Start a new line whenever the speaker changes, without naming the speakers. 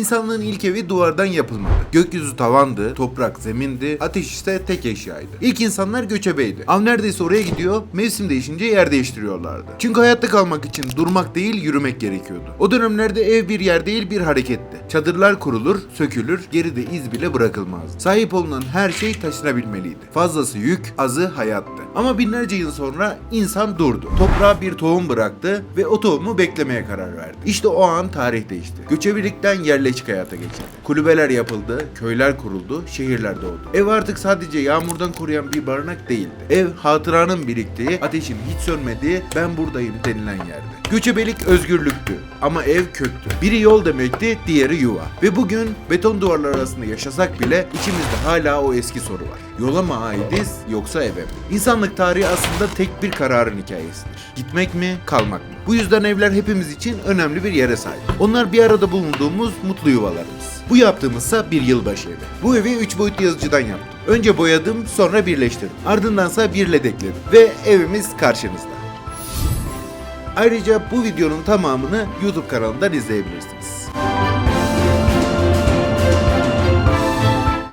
İnsanlığın ilk evi duvardan yapılmadı. Gökyüzü tavandı, toprak zemindi, ateş ise tek eşyaydı. İlk insanlar göçebeydi. Av neredeyse oraya gidiyor, mevsim değişince yer değiştiriyorlardı. Çünkü hayatta kalmak için durmak değil yürümek gerekiyordu. O dönemlerde ev bir yer değil bir hareketti. Çadırlar kurulur, sökülür, geride iz bile bırakılmazdı. Sahip olunan her şey taşınabilmeliydi. Fazlası yük, azı hayattı. Ama binlerce yıl sonra insan durdu. Toprağa bir tohum bıraktı ve o tohumu beklemeye karar verdi. İşte o an tarih değişti. Göçebelikten yerleşik hayata geçildi. Kulübeler yapıldı, köyler kuruldu, şehirler doğdu. Ev artık sadece yağmurdan koruyan bir barınak değildi. Ev hatıranın biriktiği, ateşin hiç sönmediği, ben buradayım denilen yerdi. Göçebelik özgürlüktü ama ev köktü. Biri yol demekti, diğeri yuva. Ve bugün beton duvarlar arasında yaşasak bile içimizde hala o eski soru var. Yola mı aitiz yoksa eve mi? İnsanlık tarihi aslında tek bir kararın hikayesidir. Gitmek mi, kalmak mı? Bu yüzden evler hepimiz için önemli bir yere sahip. Onlar bir arada bulunduğumuz mutlu yuvalarımız. Bu yaptığımızsa bir yılbaşı evi. Bu evi 3 boyutlu yazıcıdan yaptım. Önce boyadım, sonra birleştirdim. Ardındansa bir led ekledim. Ve evimiz karşınızda. Ayrıca bu videonun tamamını YouTube kanalından izleyebilirsiniz.